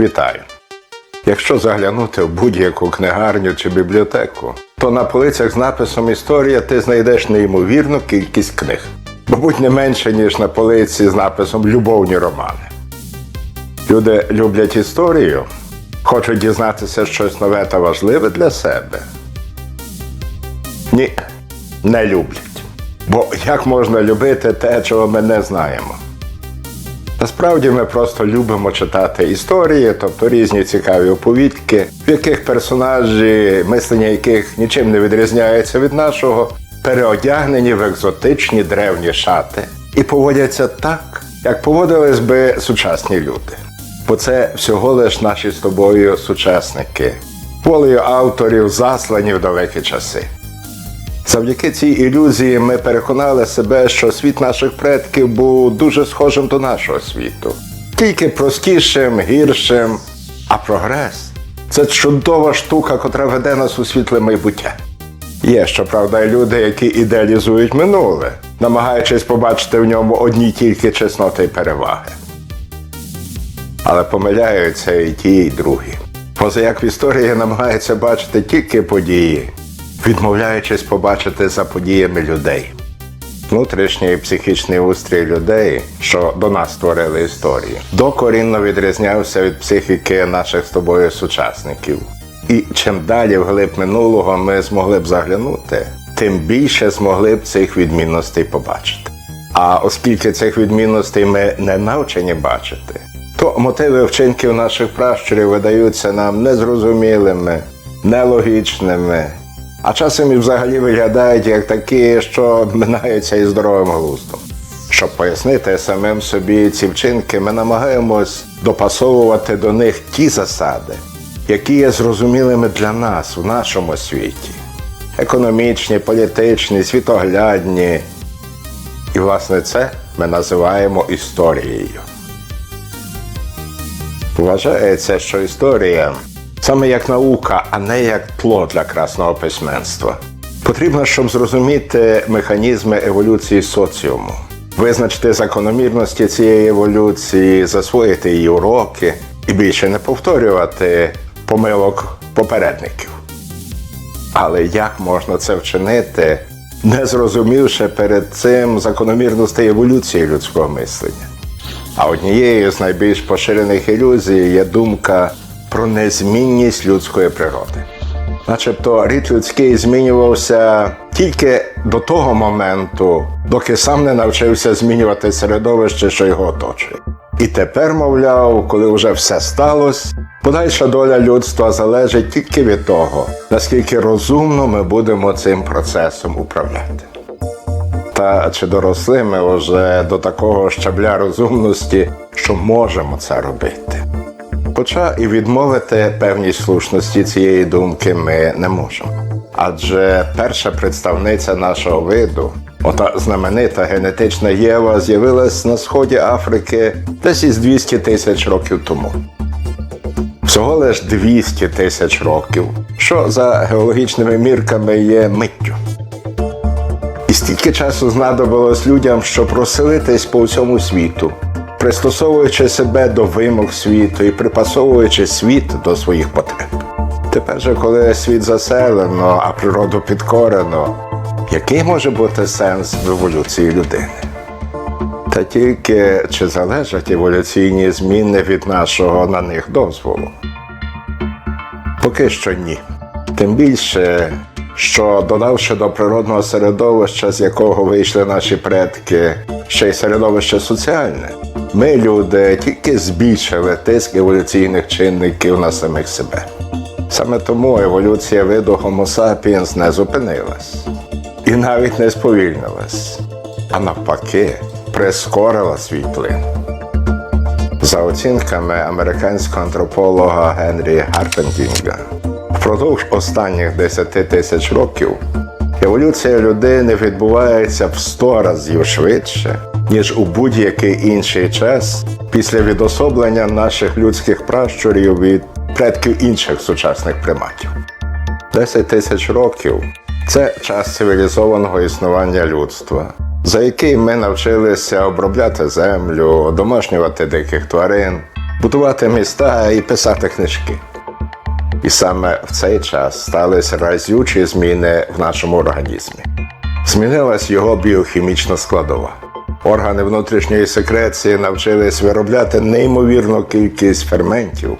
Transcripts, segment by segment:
Вітаю! Якщо заглянути в будь-яку книгарню чи бібліотеку, то на полицях з написом Історія ти знайдеш неймовірну кількість книг. Мабуть, не менше, ніж на полиці з написом Любовні романи. Люди люблять історію, хочуть дізнатися щось нове та важливе для себе. Ні, не люблять. Бо як можна любити те, чого ми не знаємо? Насправді ми просто любимо читати історії, тобто різні цікаві оповідки, в яких персонажі, мислення яких нічим не відрізняється від нашого, переодягнені в екзотичні древні шати і поводяться так, як поводились би сучасні люди. Бо це всього лиш наші з тобою сучасники, волею авторів, заслані в далекі часи. Завдяки цій ілюзії ми переконали себе, що світ наших предків був дуже схожим до нашого світу, тільки простішим, гіршим. А прогрес це чудова штука, котра веде нас у світле майбуття. Є, щоправда, люди, які ідеалізують минуле, намагаючись побачити в ньому одні тільки чесноти й переваги. Але помиляються і ті, і другі. Поза як в історії намагаються бачити тільки події, відмовляючись побачити за подіями людей. Внутрішній психічний устрій людей, що до нас створили історію, докорінно відрізнявся від психіки наших з тобою сучасників. І чим далі вглиб минулого ми змогли б заглянути, тим більше змогли б цих відмінностей побачити. А оскільки цих відмінностей ми не навчені бачити, то мотиви вчинків наших пращурів видаються нам незрозумілими, нелогічними, а часом і взагалі виглядають як такі, що минаються і здоровим глуздом. Щоб пояснити самим собі ці вчинки, ми намагаємось допасовувати до них ті засади, які є зрозумілими для нас у нашому світі: економічні, політичні, світоглядні. І, власне, це ми називаємо історією. Вважається, що історія саме як наука, а не як тло для красного письменства. Потрібно, щоб зрозуміти механізми еволюції соціуму, визначити закономірності цієї еволюції, засвоїти її уроки і більше не повторювати помилок попередників. Але як можна це вчинити, не зрозумівши перед цим закономірності еволюції людського мислення? А однією з найбільш поширених ілюзій є думка про незмінність людської природи. Начебто рід людський змінювався тільки до того моменту, доки сам не навчився змінювати середовище, що його оточує. І тепер, мовляв, коли вже все сталося, подальша доля людства залежить тільки від того, наскільки розумно ми будемо цим процесом управляти. Та чи доросли ми вже до такого щабля розумності, що можемо це робити? Хоча і відмовити певній слушності цієї думки ми не можемо. Адже перша представниця нашого виду, ота знаменита генетична Єва, з'явилась на сході Африки десь із 200 тисяч років тому. Всього лиш 200 тисяч років, що за геологічними мірками є миттю. І стільки часу знадобилось людям, щоб розселитись по всьому світу, пристосовуючи себе до вимог світу і припасовуючи світ до своїх потреб. Тепер же, коли світ заселено, а природу підкорено, який може бути сенс в еволюції людини? Та тільки чи залежать еволюційні зміни від нашого на них дозволу? Поки що ні. Тим більше, що додавши до природного середовища, з якого вийшли наші предки, ще й середовище соціальне, ми, люди, тільки збільшили тиск еволюційних чинників на самих себе. Саме тому еволюція виду Homo sapiens не зупинилась і навіть не сповільнилась, а навпаки, прискорила свій плин. За оцінками американського антрополога Генрі Гарпентінга, впродовж останніх 10 тисяч років еволюція людини відбувається в 100 разів швидше, ніж у будь-який інший час після відособлення наших людських пращурів від предків інших сучасних приматів. 10 тисяч років це час цивілізованого існування людства, за який ми навчилися обробляти землю, домашнювати диких тварин, будувати міста і писати книжки. І саме в цей час сталися разючі зміни в нашому організмі. Змінилась його біохімічна складова. Органи внутрішньої секреції навчились виробляти неймовірну кількість ферментів,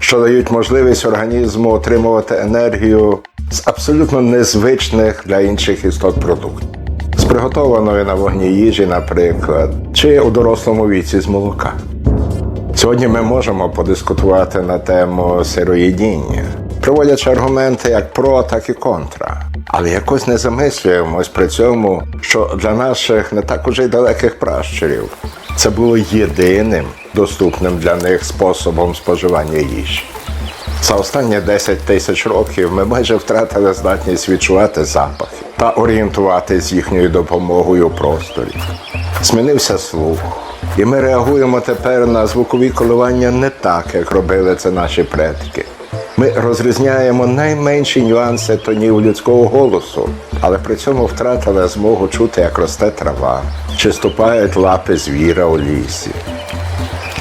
що дають можливість організму отримувати енергію з абсолютно незвичних для інших істот продуктів. З приготованої на вогні їжі, наприклад, чи у дорослому віці з молока. Сьогодні ми можемо подискутувати на тему сироїдіння, проводячи аргументи як про, так і контра. Але якось не замислюємось при цьому, що для наших не так уже й далеких пращурів це було єдиним доступним для них способом споживання їжі. За останні 10 тисяч років ми майже втратили здатність відчувати запахи та орієнтувати з їхньою допомогою у просторі. Змінився слух, і ми реагуємо тепер на звукові коливання не так, як робили це наші предки. Ми розрізняємо найменші нюанси тонів людського голосу, але при цьому втратили змогу чути, як росте трава, чи ступають лапи звіра у лісі.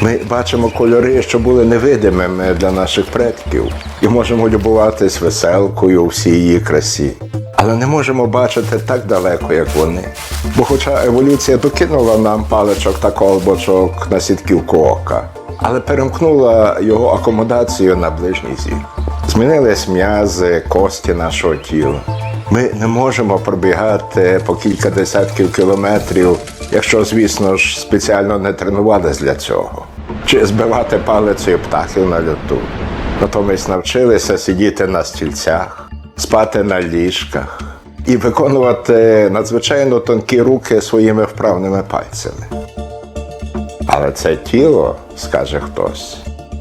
Ми бачимо кольори, що були невидимими для наших предків, і можемо любуватись веселкою у всій її красі. Але не можемо бачити так далеко, як вони. Бо хоча еволюція докинула нам паличок та колбочок на сітківку ока, але перемкнула його акомодацію на ближній зір. Змінились м'язи, кості нашого тіла. Ми не можемо пробігати по кілька десятків кілометрів, якщо, звісно ж, спеціально не тренувались для цього, чи збивати палицею птахів на льоту. Натомість навчилися сидіти на стільцях, спати на ліжках і виконувати надзвичайно тонкі руки своїми вправними пальцями. Але це тіло, скаже хтось.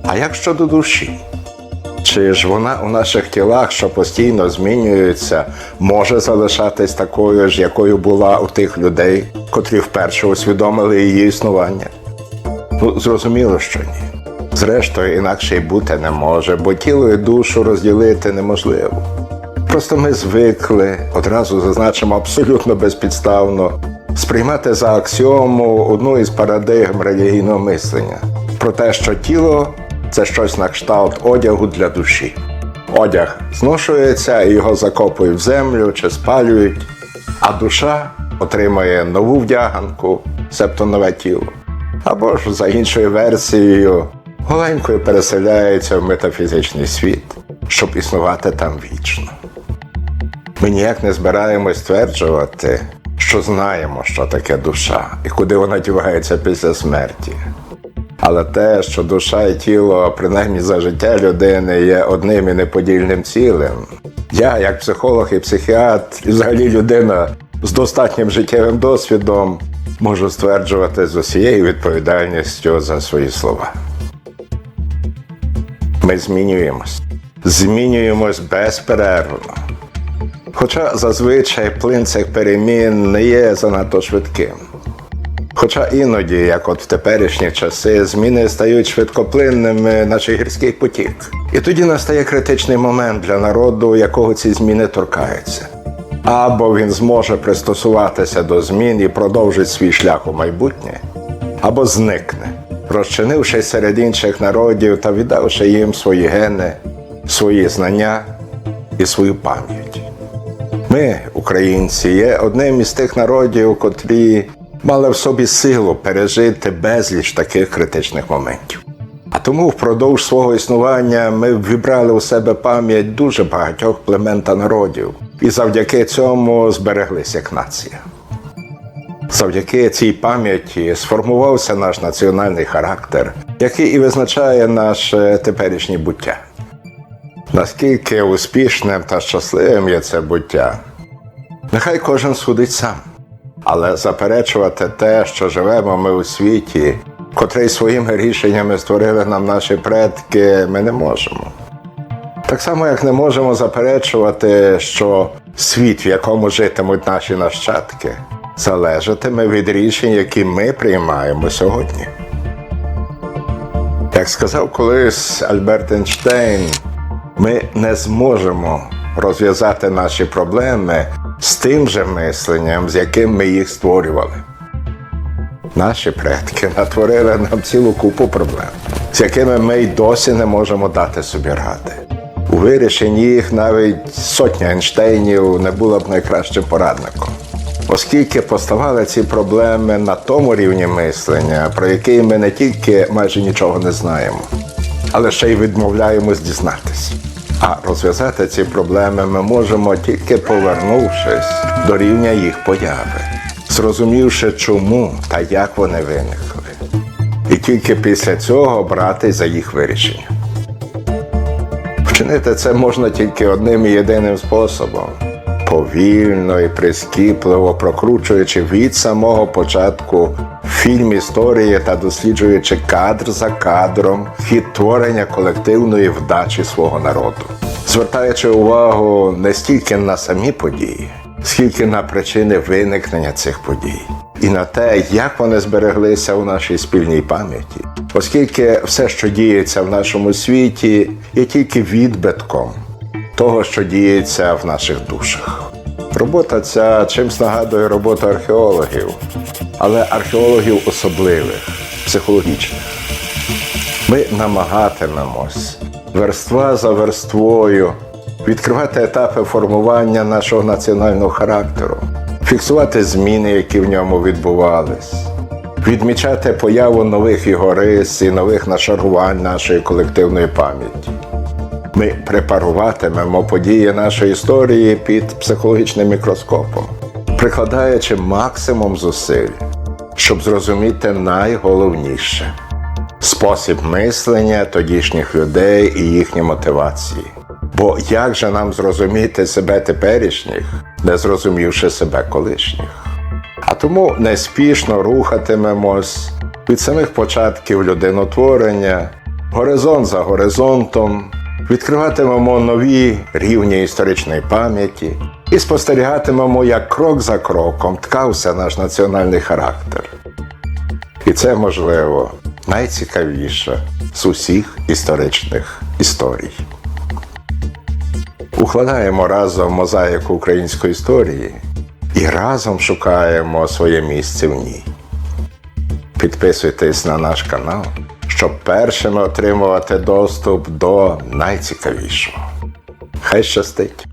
А як щодо душі? Чи ж вона у наших тілах, що постійно змінюється, може залишатись такою ж, якою була у тих людей, котрі вперше усвідомили її існування? Ну, зрозуміло, що ні. Зрештою, інакше й бути не може, бо тіло і душу розділити неможливо. Просто ми звикли, одразу зазначимо абсолютно безпідставно, сприймати за аксіому одну із парадигм релігійного мислення про те, що тіло це щось на кшталт одягу для душі. Одяг зношується його закопують в землю чи спалюють, а душа отримує нову вдяганку, себто нове тіло. Або ж за іншою версією, голенькою переселяється в метафізичний світ, щоб існувати там вічно. Ми ніяк не збираємось стверджувати, що знаємо, що таке душа і куди вона дівається після смерті. Але те, що душа і тіло, принаймні за життя людини, є одним і неподільним цілим. Я, як психолог і психіатр, і взагалі людина з достатнім життєвим досвідом, можу стверджувати з усією відповідальністю за свої слова. Ми змінюємось, змінюємось безперервно. Хоча зазвичай плин цих перемін не є занадто швидким. Хоча іноді, як от в теперішні часи, зміни стають швидкоплинними, наче гірський потік. І тоді настає критичний момент для народу, якого ці зміни торкаються. Або він зможе пристосуватися до змін і продовжить свій шлях у майбутнє, або зникне, розчинившись серед інших народів та віддавши їм свої гени, свої знання і свою пам'ять. Ми, українці, є одним із тих народів, котрі мали в собі силу пережити безліч таких критичних моментів. А тому впродовж свого існування ми вібрали у себе пам'ять дуже багатьох племен та народів, і завдяки цьому збереглися як нація. Завдяки цій пам'яті сформувався наш національний характер, який і визначає наше теперішнє буття. Наскільки успішним та щасливим є це буття, нехай кожен судить сам. Але заперечувати те, що живемо ми у світі, котрий своїми рішеннями створили нам наші предки, ми не можемо. Так само, як не можемо заперечувати, що світ, в якому житимуть наші нащадки, залежатиме від рішень, які ми приймаємо сьогодні. Як сказав колись Альберт Ейнштейн, ми не зможемо розв'язати наші проблеми з тим же мисленням, з яким ми їх створювали. Наші предки натворили нам цілу купу проблем, з якими ми й досі не можемо дати собі ради. У вирішенні їх навіть сотня Ейнштейнів не була б найкращим порадником. Оскільки поставали ці проблеми на тому рівні мислення, про який ми не тільки майже нічого не знаємо, але ще й відмовляємось дізнатися. А розв'язати ці проблеми ми можемо тільки повернувшись до рівня їх появи, зрозумівши, чому та як вони виникли. І тільки після цього брати за їх вирішення. Вчинити це можна тільки одним єдиним способом повільно і прискіпливо прокручуючи від самого початку фільм історії та досліджуючи кадр за кадром хід творення колективної вдачі свого народу, звертаючи увагу не стільки на самі події, скільки на причини виникнення цих подій. І на те, як вони збереглися у нашій спільній пам'яті, оскільки все, що діється в нашому світі, є тільки відбитком того, що діється в наших душах. Робота ця чимсь нагадує роботу археологів, але археологів особливих, психологічних. Ми намагатимемось верства за верствою відкривати етапи формування нашого національного характеру, фіксувати зміни, які в ньому відбувались, відмічати появу нових його рис і нових нашарувань нашої колективної пам'яті. Ми препаруватимемо події нашої історії під психологічним мікроскопом, прикладаючи максимум зусиль, щоб зрозуміти найголовніше спосіб мислення тодішніх людей і їхні мотивації. Бо як же нам зрозуміти себе теперішніх, не зрозумівши себе колишніх? А тому неспішно рухатимемось від самих початків людинотворення, горизонт за горизонтом, відкриватимемо нові рівні історичної пам'яті і спостерігатимемо, як крок за кроком ткався наш національний характер. І це, можливо, найцікавіше з усіх історичних історій. Укладаємо разом мозаїку української історії і разом шукаємо своє місце в ній. Підписуйтесь на наш канал, щоб першими отримувати доступ до найцікавішого. Хай щастить!